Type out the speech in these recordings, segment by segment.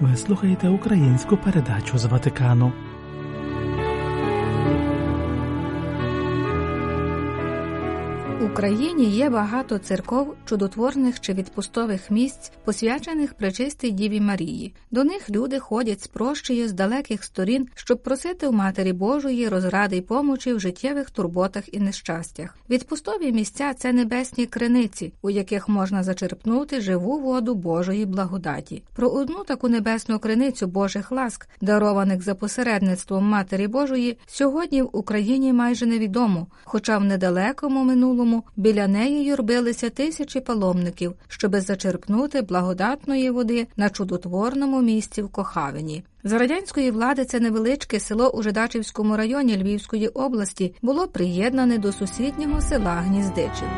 Ви слухаєте українську передачу з Ватикану. Україні є багато церков, чудотворних чи відпустових місць, посвячених пречистій Діві Марії. До них люди ходять з прощею з далеких сторін, щоб просити у Матері Божої розради й помочі в життєвих турботах і нещастях. Відпустові місця це небесні криниці, у яких можна зачерпнути живу воду Божої благодаті. Про одну таку небесну криницю Божих ласк, дарованих за посередництвом Матері Божої, сьогодні в Україні майже невідомо, хоча в недалекому минулому біля неї юрбилися тисячі паломників, щоби зачерпнути благодатної води на чудотворному місці в Кохавині. За радянської влади це невеличке село у Жидачівському районі Львівської області було приєднане до сусіднього села Гніздичів.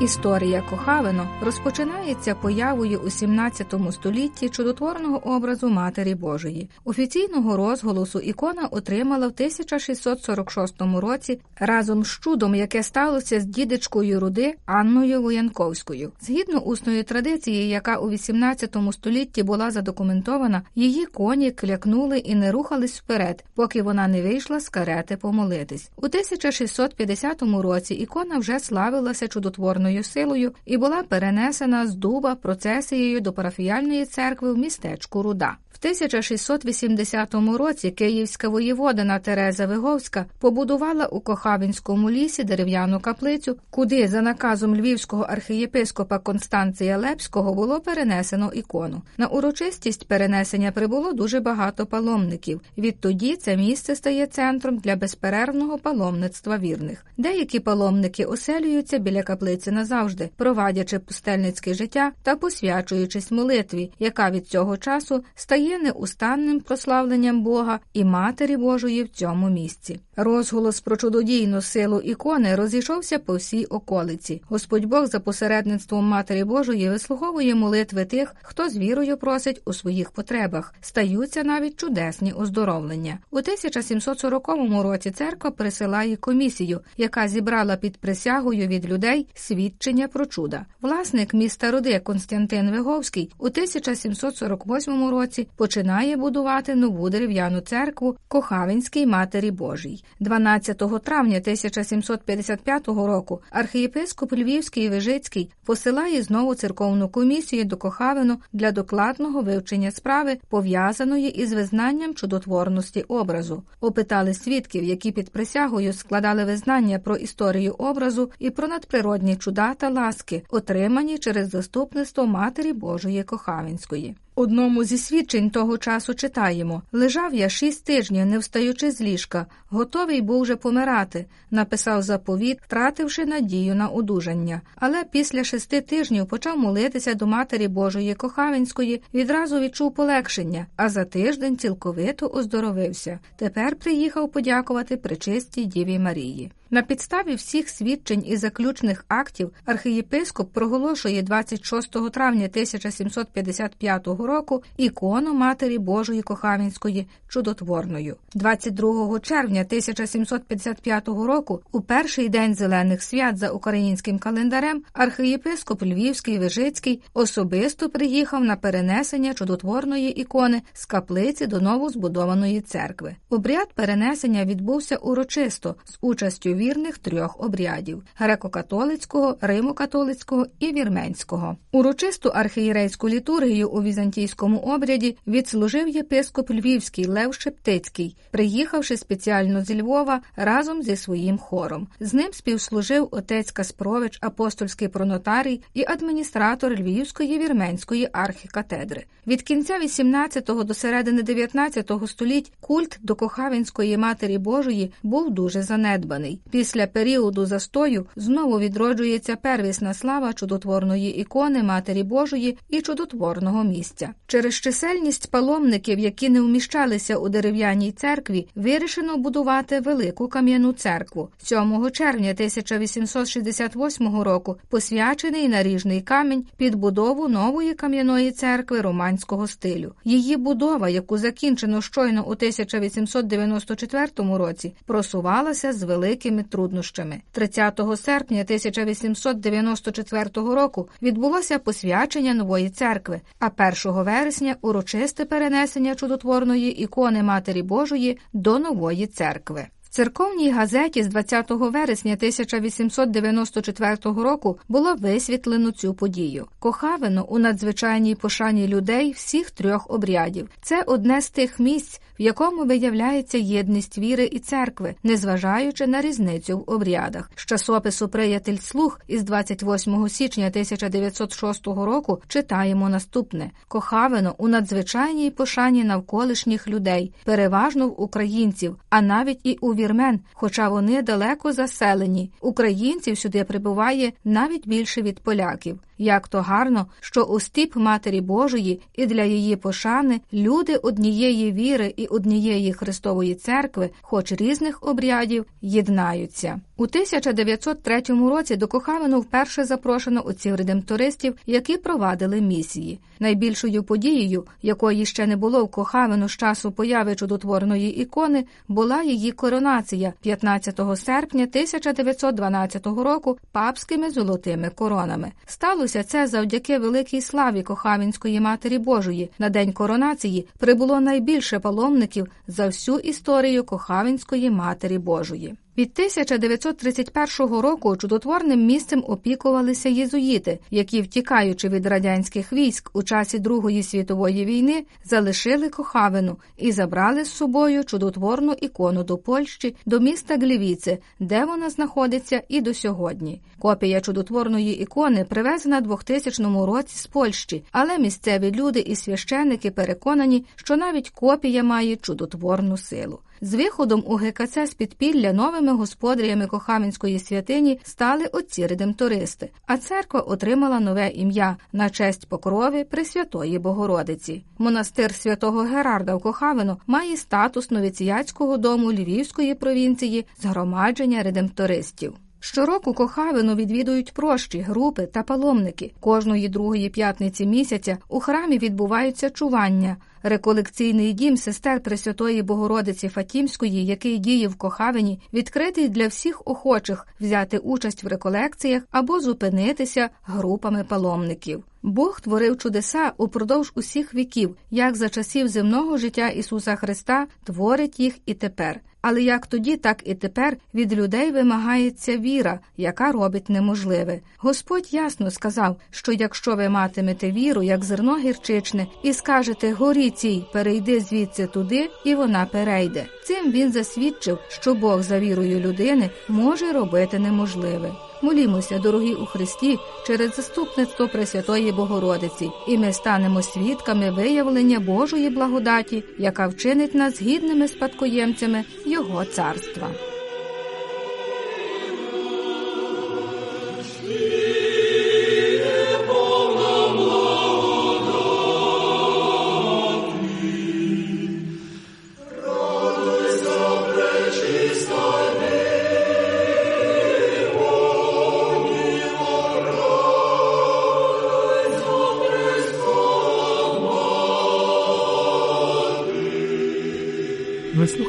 Історія Кохавино розпочинається появою у 17 столітті чудотворного образу Матері Божої. Офіційного розголосу ікона отримала в 1646 році разом з чудом, яке сталося з дідечкою руди Анною Воянковською. Згідно усної традиції, яка у 18 столітті була задокументована, її коні клякнули і не рухались вперед, поки вона не вийшла з карети помолитись. У 1650 році ікона вже славилася чудотворною силою і була перенесена з дуба процесією до парафіяльної церкви в містечку Руда. В 1680 році київська воєводина Тереза Виговська побудувала у Кохавінському лісі дерев'яну каплицю, куди за наказом львівського архієпископа Констанція Лепського було перенесено ікону. На урочистість перенесення прибуло дуже багато паломників. Відтоді це місце стає центром для безперервного паломництва вірних. Деякі паломники оселюються біля каплиці назавжди, провадячи пустельницьке життя та посвячуючись молитві, яка від цього часу стає неустанним прославленням Бога і Матері Божої в цьому місці. Розголос про чудодійну силу ікони розійшовся по всій околиці. Господь Бог за посередництвом Матері Божої вислуговує молитви тих, хто з вірою просить у своїх потребах. Стаються навіть чудесні оздоровлення. У 1740 році церква присилає комісію, яка зібрала під присягою від людей свідчення про чуда. Власник міста Роди Константин Виговський у 1748 році починає будувати нову дерев'яну церкву Кохавинській Матері Божій. 12 травня 1755 року архієпископ Львівський Вижицький посилає знову церковну комісію до Кохавину для докладного вивчення справи, пов'язаної із визнанням чудотворності образу. Опитали свідків, які під присягою складали визнання про історію образу і про надприродні чуда та ласки, отримані через заступництво Матері Божої Кохавинської. Одному зі свідчень того часу читаємо лежав я шість тижнів, не встаючи з ліжка, готовий був вже помирати, написав заповіт, втративши надію на одужання. Але після шести тижнів почав молитися до Матері Божої Кохавинської, відразу відчув полегшення, а за тиждень цілковито оздоровився. Тепер приїхав подякувати причистій Діві Марії. На підставі всіх свідчень і заключних актів архієпископ проголошує 26 травня 1755 року ікону Матері Божої Кохавінської чудотворною. 22 червня 1755 року, у перший день зелених свят за українським календарем, архієпископ Львівський Вижицький особисто приїхав на перенесення чудотворної ікони з каплиці до новозбудованої церкви. Обряд перенесення відбувся урочисто з участю вірних трьох обрядів греко-католицького, римо-католицького і вірменського. Урочисту архієрейську літургію у візантійському обряді відслужив єпископ Львівський Лев Шептицький, приїхавши спеціально зі Львова разом зі своїм хором. З ним співслужив отець Каспрович, апостольський пронотарій і адміністратор Львівської вірменської архікатедри. Від кінця 18-го до середини 19-го століть культ до Кохавінської Матері Божої був дуже занедбаний. Після періоду застою знову відроджується первісна слава чудотворної ікони Матері Божої і чудотворного місця. Місця. Через чисельність паломників, які не вміщалися у дерев'яній церкві, вирішено будувати велику кам'яну церкву. 7 червня 1868 року посвячений наріжний камінь під будову нової кам'яної церкви романського стилю. Її будова, яку закінчено щойно у 1894 році, просувалася з великими труднощами. 30 серпня 1894 року відбулося посвячення нової церкви, а 1 вересня урочисте перенесення чудотворної ікони Матері Божої до нової церкви. Церковній газеті з 20 вересня 1894 року було висвітлено цю подію. Кохавино у надзвичайній пошані людей всіх трьох обрядів. Це одне з тих місць, в якому виявляється єдність віри і церкви, незважаючи на різницю в обрядах. З часопису Приятель слух із 28 січня 1906 року читаємо наступне: Кохавино у надзвичайній пошані навколишніх людей, переважно в українців, а навіть і у вірмен, хоча вони далеко заселені. Українців сюди прибуває навіть більше від поляків. Як то гарно, що у стіп Матері Божої і для її пошани люди однієї віри і однієї Христової церкви, хоч різних обрядів, єднаються. У 1903 році до Кохавину вперше запрошено отців редемтористів, які провадили місії. Найбільшою подією, якої ще не було в Кохавину з часу появи чудотворної ікони, була її коронація 15 серпня 1912 року папськими золотими коронами. Сталося це завдяки великій славі Кохавінської Матері Божої. На день коронації прибуло найбільше паломників за всю історію Кохавінської Матері Божої. Від 1931 року чудотворним місцем опікувалися єзуїти, які, втікаючи від радянських військ у часі Другої світової війни, залишили Кохавину і забрали з собою чудотворну ікону до Польщі, до міста Глівіце, де вона знаходиться і до сьогодні. Копія чудотворної ікони привезена 2000 році з Польщі, але місцеві люди і священники переконані, що навіть копія має чудотворну силу. З виходом у ГКЦ з підпілля новими господарями Кохамінської святині стали отці редемтористи, а церква отримала нове ім'я на честь покрови Пресвятої Богородиці. Монастир святого Герарда в Кохавино має статус новіціяцького дому Львівської провінції згромадження редемтористів. Щороку Кохавину відвідують прощі, групи та паломники. Кожної другої п'ятниці місяця у храмі відбуваються чування. Реколекційний дім сестер Пресвятої Богородиці Фатімської, який діє в Кохавині, відкритий для всіх охочих взяти участь в реколекціях або зупинитися групами паломників. Бог творив чудеса упродовж усіх віків, як за часів земного життя Ісуса Христа творить їх і тепер. Але як тоді, так і тепер від людей вимагається віра, яка робить неможливе. Господь ясно сказав, що якщо ви матимете віру, як зерно гірчичне, і скажете цій, перейди звідси туди, і вона перейде. Цим він засвідчив, що Бог за вірою людини може робити неможливе. Молімося, дорогі у Христі, через заступництво Пресвятої Богородиці, і ми станемо свідками виявлення Божої благодаті, яка вчинить нас гідними спадкоємцями Його царства.